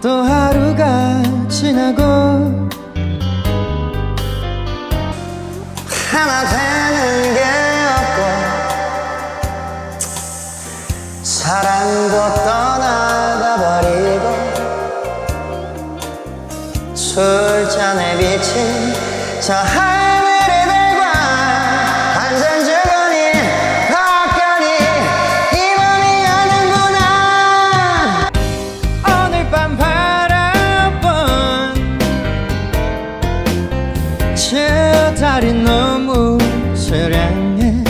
또 하루가 지나고 하나 되는 게 없고 사랑도 떠나가 버리고 술잔에 비친 저 하늘 저 달이 너무 사랑해.